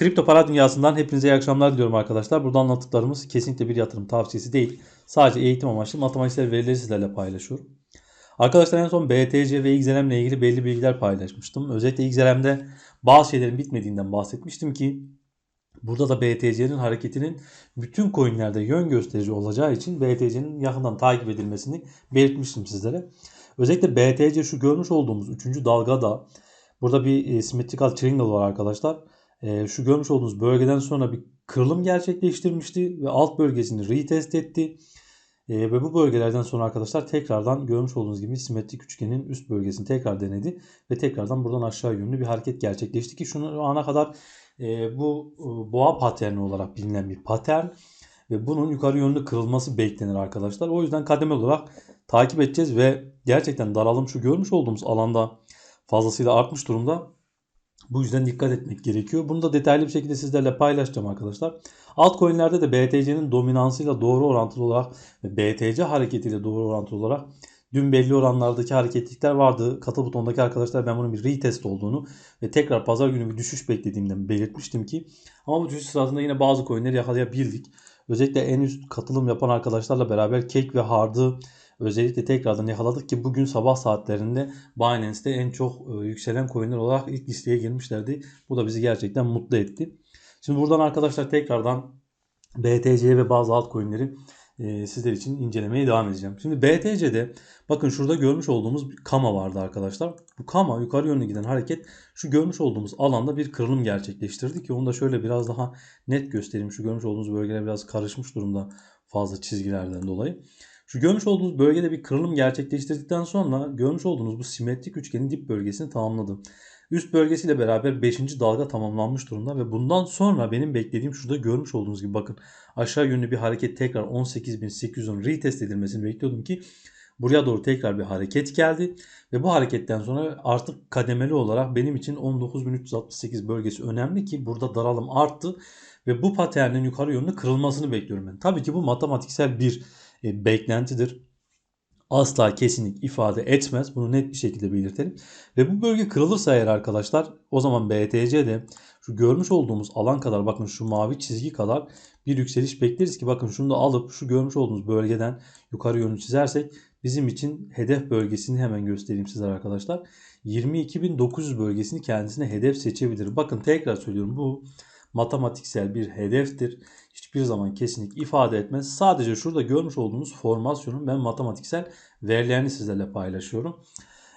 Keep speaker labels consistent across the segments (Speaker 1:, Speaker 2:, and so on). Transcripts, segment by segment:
Speaker 1: Kripto para dünyasından hepinize iyi akşamlar diliyorum arkadaşlar. Burada anlattıklarımız kesinlikle bir yatırım tavsiyesi değil. Sadece eğitim amaçlı matematiksel verileri sizlerle paylaşıyorum. Arkadaşlar en son BTC ve XLM ile ilgili belli bilgiler paylaşmıştım. Özellikle XLM'de bazı şeylerin bitmediğinden bahsetmiştim ki burada da BTC'nin hareketinin bütün coinlerde yön gösterici olacağı için BTC'nin yakından takip edilmesini belirtmiştim sizlere. Özellikle BTC şu görmüş olduğumuz 3. dalgada burada bir e, symmetrical triangle var arkadaşlar e, şu görmüş olduğunuz bölgeden sonra bir kırılım gerçekleştirmişti ve alt bölgesini retest etti. E, ve bu bölgelerden sonra arkadaşlar tekrardan görmüş olduğunuz gibi simetrik üçgenin üst bölgesini tekrar denedi ve tekrardan buradan aşağı yönlü bir hareket gerçekleşti ki şunu ana kadar e, bu e, boğa paterni olarak bilinen bir patern ve bunun yukarı yönlü kırılması beklenir arkadaşlar. O yüzden kademe olarak takip edeceğiz ve gerçekten daralım şu görmüş olduğumuz alanda fazlasıyla artmış durumda. Bu yüzden dikkat etmek gerekiyor. Bunu da detaylı bir şekilde sizlerle paylaşacağım arkadaşlar. Altcoin'lerde de BTC'nin dominansıyla doğru orantılı olarak ve BTC hareketiyle doğru orantılı olarak dün belli oranlardaki hareketlikler vardı. Katıl butondaki arkadaşlar ben bunun bir retest olduğunu ve tekrar pazar günü bir düşüş beklediğimden belirtmiştim ki ama bu düşüş sırasında yine bazı coinleri yakalayabildik. Özellikle en üst katılım yapan arkadaşlarla beraber Cake ve Hard'ı özellikle tekrardan yakaladık ki bugün sabah saatlerinde Binance'te en çok e, yükselen coinler olarak ilk listeye girmişlerdi. Bu da bizi gerçekten mutlu etti. Şimdi buradan arkadaşlar tekrardan BTC ve bazı altcoin'leri e, sizler için incelemeye devam edeceğim. Şimdi BTC'de bakın şurada görmüş olduğumuz bir kama vardı arkadaşlar. Bu kama yukarı yönlü giden hareket şu görmüş olduğumuz alanda bir kırılım gerçekleştirdi ki onu da şöyle biraz daha net göstereyim. Şu görmüş olduğunuz bölgeler biraz karışmış durumda fazla çizgilerden dolayı. Şu görmüş olduğunuz bölgede bir kırılım gerçekleştirdikten sonra görmüş olduğunuz bu simetrik üçgenin dip bölgesini tamamladı. Üst bölgesiyle beraber 5. dalga tamamlanmış durumda ve bundan sonra benim beklediğim şurada görmüş olduğunuz gibi bakın aşağı yönlü bir hareket tekrar 18.810 retest edilmesini bekliyordum ki buraya doğru tekrar bir hareket geldi ve bu hareketten sonra artık kademeli olarak benim için 19.368 bölgesi önemli ki burada daralım arttı ve bu paternin yukarı yönlü kırılmasını bekliyorum ben. Tabii ki bu matematiksel bir e, beklentidir. Asla kesinlik ifade etmez. Bunu net bir şekilde belirtelim. Ve bu bölge kırılırsa eğer arkadaşlar o zaman BTC'de şu görmüş olduğumuz alan kadar bakın şu mavi çizgi kadar bir yükseliş bekleriz ki bakın şunu da alıp şu görmüş olduğumuz bölgeden yukarı yönlü çizersek bizim için hedef bölgesini hemen göstereyim sizlere arkadaşlar. 22.900 bölgesini kendisine hedef seçebilir. Bakın tekrar söylüyorum bu matematiksel bir hedeftir. Hiçbir zaman kesinlik ifade etmez. Sadece şurada görmüş olduğunuz formasyonun ben matematiksel verilerini sizlerle paylaşıyorum.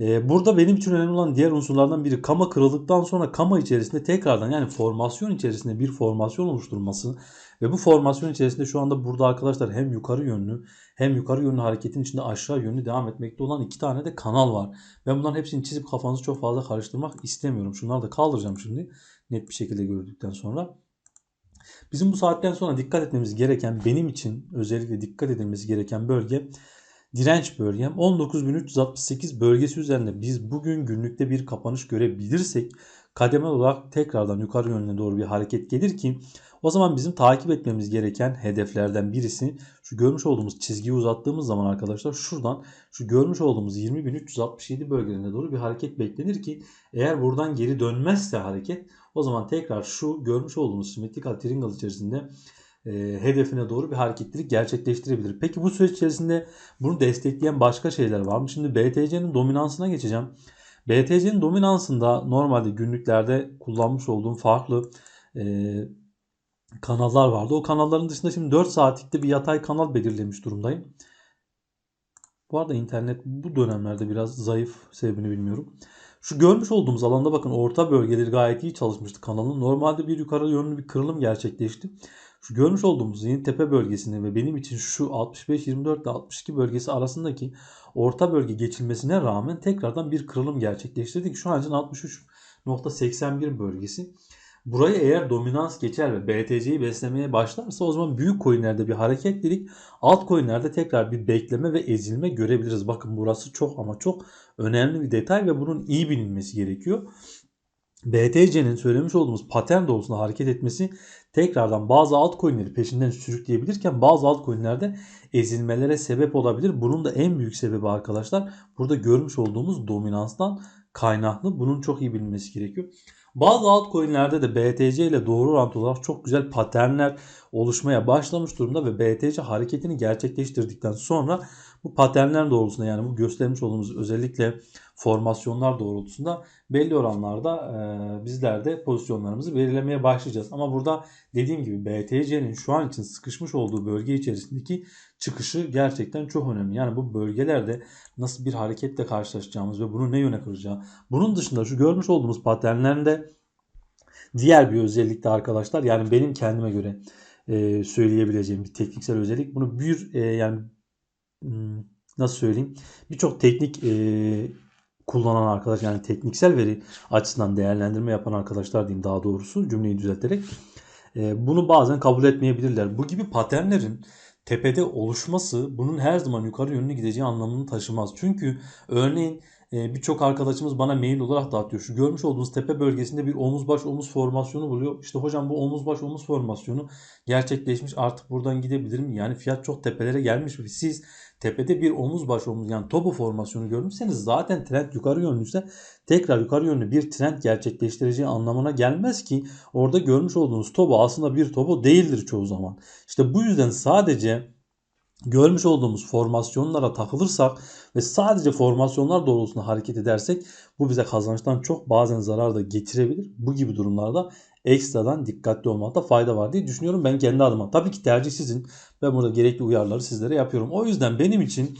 Speaker 1: Ee, burada benim için önemli olan diğer unsurlardan biri kama kırıldıktan sonra kama içerisinde tekrardan yani formasyon içerisinde bir formasyon oluşturması ve bu formasyon içerisinde şu anda burada arkadaşlar hem yukarı yönlü hem yukarı yönlü hareketin içinde aşağı yönlü devam etmekte olan iki tane de kanal var. Ben bunların hepsini çizip kafanızı çok fazla karıştırmak istemiyorum. Şunları da kaldıracağım şimdi net bir şekilde gördükten sonra. Bizim bu saatten sonra dikkat etmemiz gereken benim için özellikle dikkat edilmesi gereken bölge direnç bölgem 19.368 bölgesi üzerinde biz bugün günlükte bir kapanış görebilirsek kademel olarak tekrardan yukarı yönüne doğru bir hareket gelir ki o zaman bizim takip etmemiz gereken hedeflerden birisi şu görmüş olduğumuz çizgiyi uzattığımız zaman arkadaşlar şuradan şu görmüş olduğumuz 20.367 bölgelerine doğru bir hareket beklenir ki eğer buradan geri dönmezse hareket o zaman tekrar şu görmüş olduğumuz simetrik triangle içerisinde e, hedefine doğru bir hareketlilik gerçekleştirebilir. Peki bu süreç içerisinde bunu destekleyen başka şeyler var mı? Şimdi BTC'nin dominansına geçeceğim. BTC'nin dominansında normalde günlüklerde kullanmış olduğum farklı e, kanallar vardı. O kanalların dışında şimdi 4 saatlikte bir yatay kanal belirlemiş durumdayım. Bu arada internet bu dönemlerde biraz zayıf sebebini bilmiyorum. Şu görmüş olduğumuz alanda bakın orta bölgeleri gayet iyi çalışmıştı kanalın. Normalde bir yukarı yönlü bir kırılım gerçekleşti. Şu görmüş olduğumuz yeni tepe bölgesinde ve benim için şu 65-24 ile 62 bölgesi arasındaki orta bölge geçilmesine rağmen tekrardan bir kırılım gerçekleştirdik. Şu an için 63.81 bölgesi. Burayı eğer dominans geçer ve BTC'yi beslemeye başlarsa o zaman büyük coinlerde bir hareketlilik, alt coinlerde tekrar bir bekleme ve ezilme görebiliriz. Bakın burası çok ama çok önemli bir detay ve bunun iyi bilinmesi gerekiyor. BTC'nin söylemiş olduğumuz patern doğrultusunda hareket etmesi tekrardan bazı altcoin'leri peşinden sürükleyebilirken bazı altcoin'lerde ezilmelere sebep olabilir. Bunun da en büyük sebebi arkadaşlar burada görmüş olduğumuz dominanstan kaynaklı. Bunun çok iyi bilinmesi gerekiyor. Bazı altcoin'lerde de BTC ile doğru orantılı olarak çok güzel paternler oluşmaya başlamış durumda ve BTC hareketini gerçekleştirdikten sonra bu paternler doğrultusunda yani bu göstermiş olduğumuz özellikle formasyonlar doğrultusunda belli oranlarda e, bizler de pozisyonlarımızı belirlemeye başlayacağız. Ama burada dediğim gibi BTC'nin şu an için sıkışmış olduğu bölge içerisindeki çıkışı gerçekten çok önemli. Yani bu bölgelerde nasıl bir hareketle karşılaşacağımız ve bunu ne yöne kıracağı. Bunun dışında şu görmüş olduğumuz paternlerinde diğer bir özellik de arkadaşlar yani benim kendime göre e, söyleyebileceğim bir tekniksel özellik. Bunu bir e, yani nasıl söyleyeyim birçok teknik e, kullanan arkadaş yani tekniksel veri açısından değerlendirme yapan arkadaşlar diyeyim daha doğrusu cümleyi düzelterek e, bunu bazen kabul etmeyebilirler. Bu gibi paternlerin tepede oluşması bunun her zaman yukarı yönlü gideceği anlamını taşımaz. Çünkü örneğin e, birçok arkadaşımız bana mail olarak dağıtıyor. Şu görmüş olduğunuz tepe bölgesinde bir omuz baş omuz formasyonu buluyor. İşte hocam bu omuz baş omuz formasyonu gerçekleşmiş artık buradan gidebilirim. Yani fiyat çok tepelere gelmiş siz tepede bir omuz baş omuz yani topu formasyonu görmüşseniz zaten trend yukarı yönlüyse tekrar yukarı yönlü bir trend gerçekleştireceği anlamına gelmez ki orada görmüş olduğunuz topu aslında bir topu değildir çoğu zaman. İşte bu yüzden sadece görmüş olduğumuz formasyonlara takılırsak ve sadece formasyonlar doğrultusunda hareket edersek bu bize kazançtan çok bazen zarar da getirebilir. Bu gibi durumlarda ekstradan dikkatli olmakta fayda var diye düşünüyorum ben kendi adıma. Tabii ki tercih sizin. Ben burada gerekli uyarıları sizlere yapıyorum. O yüzden benim için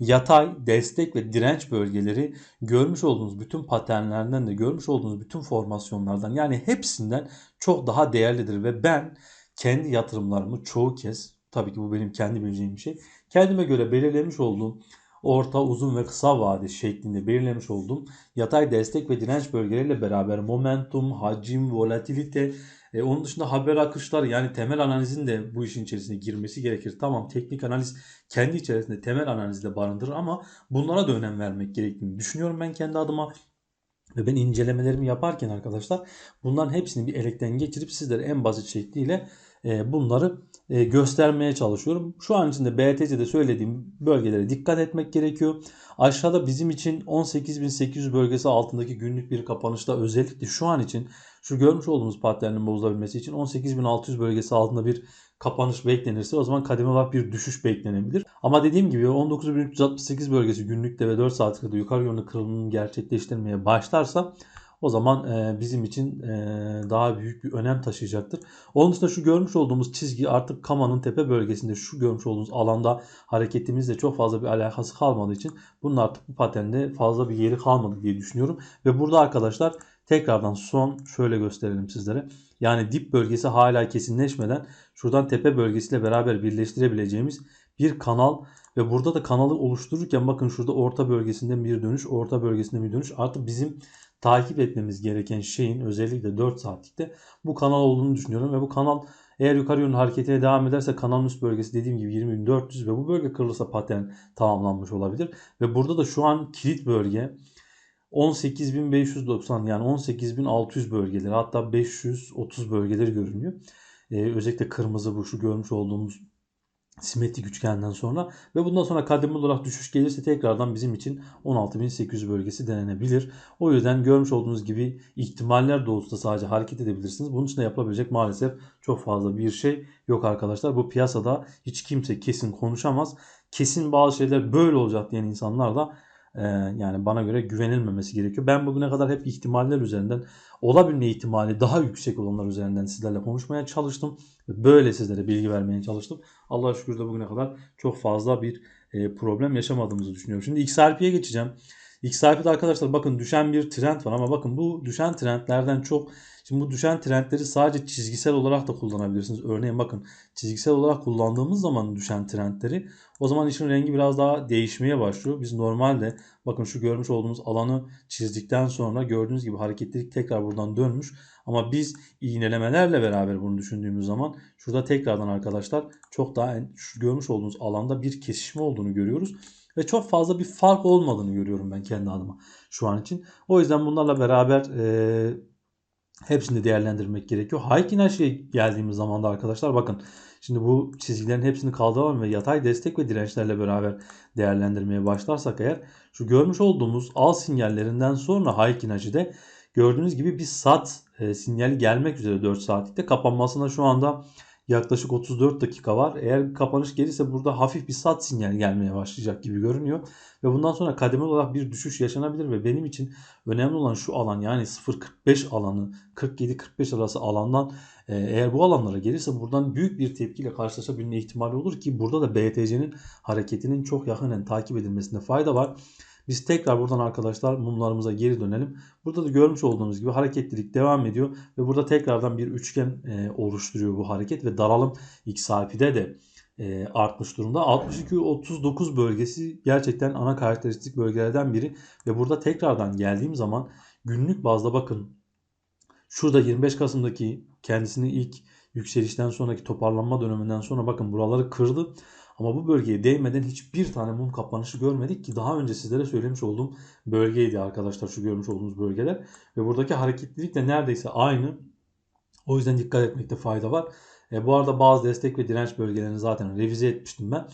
Speaker 1: yatay, destek ve direnç bölgeleri görmüş olduğunuz bütün paternlerden de görmüş olduğunuz bütün formasyonlardan yani hepsinden çok daha değerlidir ve ben kendi yatırımlarımı çoğu kez tabii ki bu benim kendi bileceğim bir şey. Kendime göre belirlemiş olduğum orta, uzun ve kısa vade şeklinde belirlemiş olduğum yatay destek ve direnç bölgeleriyle beraber momentum, hacim, volatilite, e, onun dışında haber akışları yani temel analizin de bu işin içerisine girmesi gerekir. Tamam teknik analiz kendi içerisinde temel analizde barındırır ama bunlara da önem vermek gerektiğini düşünüyorum ben kendi adıma. Ve ben incelemelerimi yaparken arkadaşlar bunların hepsini bir elekten geçirip sizlere en basit şekliyle e, bunları göstermeye çalışıyorum. Şu an içinde BTC'de söylediğim bölgelere dikkat etmek gerekiyor. Aşağıda bizim için 18.800 bölgesi altındaki günlük bir kapanışta özellikle şu an için şu görmüş olduğumuz patternin bozulabilmesi için 18.600 bölgesi altında bir kapanış beklenirse o zaman kademe olarak bir düşüş beklenebilir. Ama dediğim gibi 19.368 bölgesi günlükte ve 4 saatlikte yukarı yönlü kırılımını gerçekleştirmeye başlarsa o zaman e, bizim için e, daha büyük bir önem taşıyacaktır. Onun dışında şu görmüş olduğumuz çizgi artık Kama'nın tepe bölgesinde şu görmüş olduğumuz alanda hareketimizle çok fazla bir alakası kalmadığı için bunun artık bu patende fazla bir yeri kalmadı diye düşünüyorum. Ve burada arkadaşlar tekrardan son şöyle gösterelim sizlere. Yani dip bölgesi hala kesinleşmeden şuradan tepe bölgesiyle beraber birleştirebileceğimiz bir kanal ve burada da kanalı oluştururken bakın şurada orta bölgesinde bir dönüş, orta bölgesinde bir dönüş. Artık bizim takip etmemiz gereken şeyin özellikle 4 saatlikte bu kanal olduğunu düşünüyorum ve bu kanal eğer yukarı yönlü hareketine devam ederse kanalın üst bölgesi dediğim gibi 20.400 ve bu bölge kırılırsa patern tamamlanmış olabilir. Ve burada da şu an kilit bölge 18.590 yani 18.600 bölgeleri hatta 530 bölgeleri görünüyor. Ee, özellikle kırmızı bu şu görmüş olduğumuz simetrik üçgenden sonra ve bundan sonra kademeli olarak düşüş gelirse tekrardan bizim için 16.800 bölgesi denenebilir. O yüzden görmüş olduğunuz gibi ihtimaller doğrultusunda sadece hareket edebilirsiniz. Bunun için de yapılabilecek maalesef çok fazla bir şey yok arkadaşlar. Bu piyasada hiç kimse kesin konuşamaz. Kesin bazı şeyler böyle olacak diyen insanlar da e, yani bana göre güvenilmemesi gerekiyor. Ben bugüne kadar hep ihtimaller üzerinden olabilme ihtimali daha yüksek olanlar üzerinden sizlerle konuşmaya çalıştım. Böyle sizlere bilgi vermeye çalıştım. Allah'a şükür de bugüne kadar çok fazla bir e, problem yaşamadığımızı düşünüyorum. Şimdi XRP'ye geçeceğim. XRP'de arkadaşlar bakın düşen bir trend var ama bakın bu düşen trendlerden çok Şimdi bu düşen trendleri sadece çizgisel olarak da kullanabilirsiniz. Örneğin bakın çizgisel olarak kullandığımız zaman düşen trendleri o zaman işin rengi biraz daha değişmeye başlıyor. Biz normalde bakın şu görmüş olduğumuz alanı çizdikten sonra gördüğünüz gibi hareketlilik tekrar buradan dönmüş. Ama biz iğnelemelerle beraber bunu düşündüğümüz zaman şurada tekrardan arkadaşlar çok daha şu görmüş olduğunuz alanda bir kesişme olduğunu görüyoruz. Ve çok fazla bir fark olmadığını görüyorum ben kendi adıma şu an için. O yüzden bunlarla beraber e, hepsini değerlendirmek gerekiyor. Haykin şeye geldiğimiz zaman da arkadaşlar bakın şimdi bu çizgilerin hepsini kaldıralım ve yatay destek ve dirençlerle beraber değerlendirmeye başlarsak eğer şu görmüş olduğumuz al sinyallerinden sonra Haykin de gördüğünüz gibi bir sat e, sinyali gelmek üzere 4 saatlikte. Kapanmasına şu anda yaklaşık 34 dakika var. Eğer bir kapanış gelirse burada hafif bir sat sinyali gelmeye başlayacak gibi görünüyor. Ve bundan sonra kademeli olarak bir düşüş yaşanabilir ve benim için önemli olan şu alan yani 0.45 alanı 47-45 arası alandan e, eğer bu alanlara gelirse buradan büyük bir tepkiyle karşılaşabilme ihtimali olur ki burada da BTC'nin hareketinin çok yakinen takip edilmesinde fayda var. Biz tekrar buradan arkadaşlar mumlarımıza geri dönelim. Burada da görmüş olduğunuz gibi hareketlilik devam ediyor ve burada tekrardan bir üçgen e, oluşturuyor bu hareket ve daralım XRP'de de e, artmış durumda. 62-39 bölgesi gerçekten ana karakteristik bölgelerden biri ve burada tekrardan geldiğim zaman günlük bazda bakın şurada 25 Kasım'daki kendisini ilk yükselişten sonraki toparlanma döneminden sonra bakın buraları kırdı. Ama bu bölgeye değmeden hiçbir tane mum kapanışı görmedik ki daha önce sizlere söylemiş olduğum bölgeydi arkadaşlar şu görmüş olduğunuz bölgeler. Ve buradaki hareketlilik de neredeyse aynı. O yüzden dikkat etmekte fayda var. E, bu arada bazı destek ve direnç bölgelerini zaten revize etmiştim ben.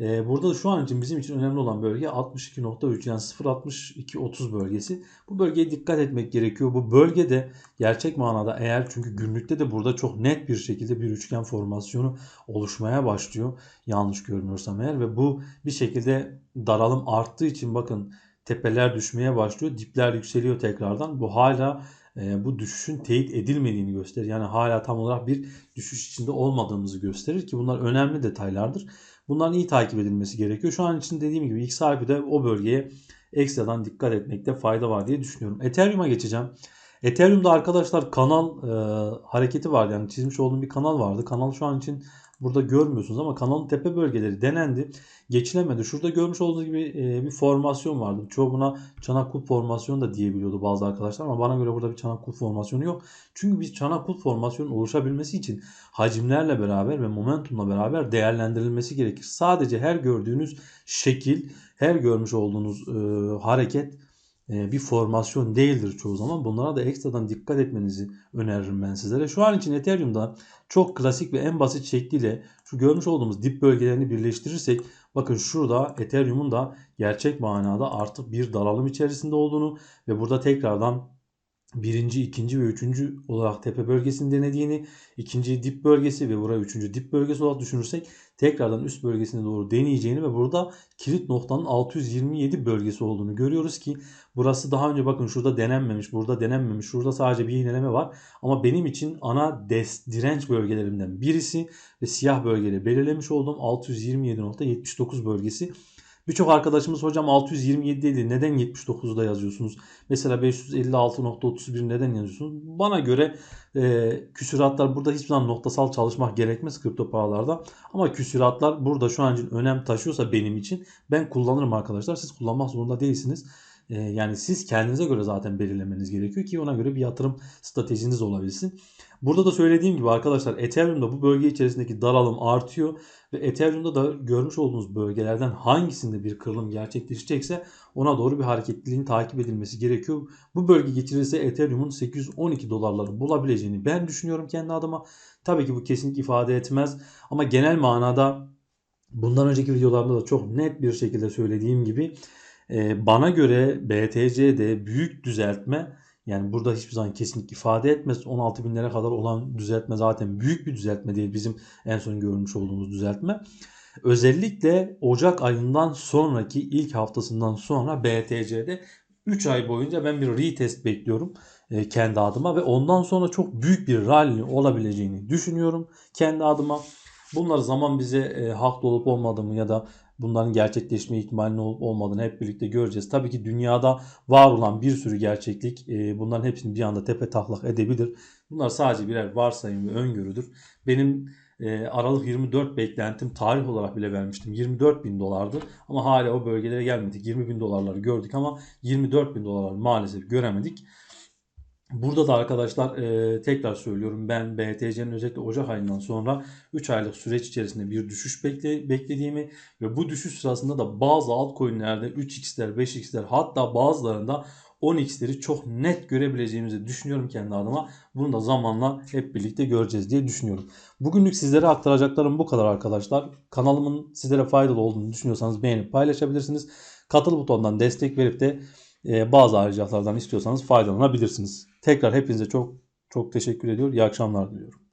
Speaker 1: E, burada da şu an için bizim için önemli olan bölge 62.3 yani 0.62.30 bölgesi. Bu bölgeye dikkat etmek gerekiyor. Bu bölgede gerçek manada eğer çünkü günlükte de burada çok net bir şekilde bir üçgen formasyonu oluşmaya başlıyor. Yanlış görmüyorsam eğer ve bu bir şekilde daralım arttığı için bakın tepeler düşmeye başlıyor. Dipler yükseliyor tekrardan. Bu hala e, bu düşüşün teyit edilmediğini gösterir. Yani hala tam olarak bir düşüş içinde olmadığımızı gösterir ki bunlar önemli detaylardır. Bunların iyi takip edilmesi gerekiyor. Şu an için dediğim gibi XRP'de o bölgeye ekstradan dikkat etmekte fayda var diye düşünüyorum. Ethereum'a geçeceğim. Ethereum'da arkadaşlar kanal e, hareketi vardı. Yani çizmiş olduğum bir kanal vardı. Kanal şu an için burada görmüyorsunuz ama kanalın tepe bölgeleri denendi. Geçilemedi. Şurada görmüş olduğunuz gibi e, bir formasyon vardı. Çoğu buna çanak kulp formasyonu da diyebiliyordu bazı arkadaşlar ama bana göre burada bir çanak kulp formasyonu yok. Çünkü bir çanak kulp formasyonun oluşabilmesi için hacimlerle beraber ve momentumla beraber değerlendirilmesi gerekir. Sadece her gördüğünüz şekil, her görmüş olduğunuz e, hareket bir formasyon değildir çoğu zaman. Bunlara da ekstradan dikkat etmenizi öneririm ben sizlere. Şu an için Ethereum'da çok klasik ve en basit şekliyle şu görmüş olduğumuz dip bölgelerini birleştirirsek bakın şurada Ethereum'un da gerçek manada artık bir daralım içerisinde olduğunu ve burada tekrardan birinci, ikinci ve üçüncü olarak tepe bölgesini denediğini, ikinci dip bölgesi ve burayı üçüncü dip bölgesi olarak düşünürsek tekrardan üst bölgesine doğru deneyeceğini ve burada kilit noktanın 627 bölgesi olduğunu görüyoruz ki burası daha önce bakın şurada denenmemiş, burada denenmemiş, şurada sadece bir iğneleme var. Ama benim için ana des, direnç bölgelerimden birisi ve siyah bölgeleri belirlemiş olduğum 627.79 bölgesi. Birçok arkadaşımız hocam 627 değil neden 79'da yazıyorsunuz? Mesela 556.31 neden yazıyorsunuz? Bana göre e, küsuratlar burada hiçbir zaman noktasal çalışmak gerekmez kripto paralarda. Ama küsuratlar burada şu an için önem taşıyorsa benim için ben kullanırım arkadaşlar. Siz kullanmak zorunda değilsiniz. E, yani siz kendinize göre zaten belirlemeniz gerekiyor ki ona göre bir yatırım stratejiniz olabilsin. Burada da söylediğim gibi arkadaşlar Ethereum'da bu bölge içerisindeki daralım artıyor ve Ethereum'da da görmüş olduğunuz bölgelerden hangisinde bir kırılım gerçekleşecekse ona doğru bir hareketliliğin takip edilmesi gerekiyor. Bu bölge geçirilse Ethereum'un 812 dolarları bulabileceğini ben düşünüyorum kendi adıma. Tabii ki bu kesinlik ifade etmez ama genel manada bundan önceki videolarda da çok net bir şekilde söylediğim gibi bana göre BTC'de büyük düzeltme yani burada hiçbir zaman kesinlik ifade etmez. 16 binlere kadar olan düzeltme zaten büyük bir düzeltme değil bizim en son görmüş olduğumuz düzeltme. Özellikle Ocak ayından sonraki ilk haftasından sonra BTC'de 3 ay boyunca ben bir retest bekliyorum e, kendi adıma ve ondan sonra çok büyük bir rally olabileceğini düşünüyorum kendi adıma. Bunlar zaman bize e, haklı olup olmadığımı ya da bunların gerçekleşme ihtimalinin olup olmadığını hep birlikte göreceğiz. Tabii ki dünyada var olan bir sürü gerçeklik e, bunların hepsini bir anda tepe taklak edebilir. Bunlar sadece birer varsayım ve öngörüdür. Benim e, Aralık 24 beklentim tarih olarak bile vermiştim. 24 bin dolardı ama hala o bölgelere gelmedik. 20 bin dolarları gördük ama 24 bin dolar maalesef göremedik. Burada da arkadaşlar e, tekrar söylüyorum ben BTC'nin özellikle Ocak ayından sonra 3 aylık süreç içerisinde bir düşüş bekle, beklediğimi ve bu düşüş sırasında da bazı altcoin'lerde 3x'ler 5x'ler hatta bazılarında 10x'leri çok net görebileceğimizi düşünüyorum kendi adıma. Bunu da zamanla hep birlikte göreceğiz diye düşünüyorum. Bugünlük sizlere aktaracaklarım bu kadar arkadaşlar. Kanalımın sizlere faydalı olduğunu düşünüyorsanız beğenip paylaşabilirsiniz. Katıl butonundan destek verip de e, bazı ayrıcalıklardan istiyorsanız faydalanabilirsiniz. Tekrar hepinize çok çok teşekkür ediyor. İyi akşamlar diliyorum.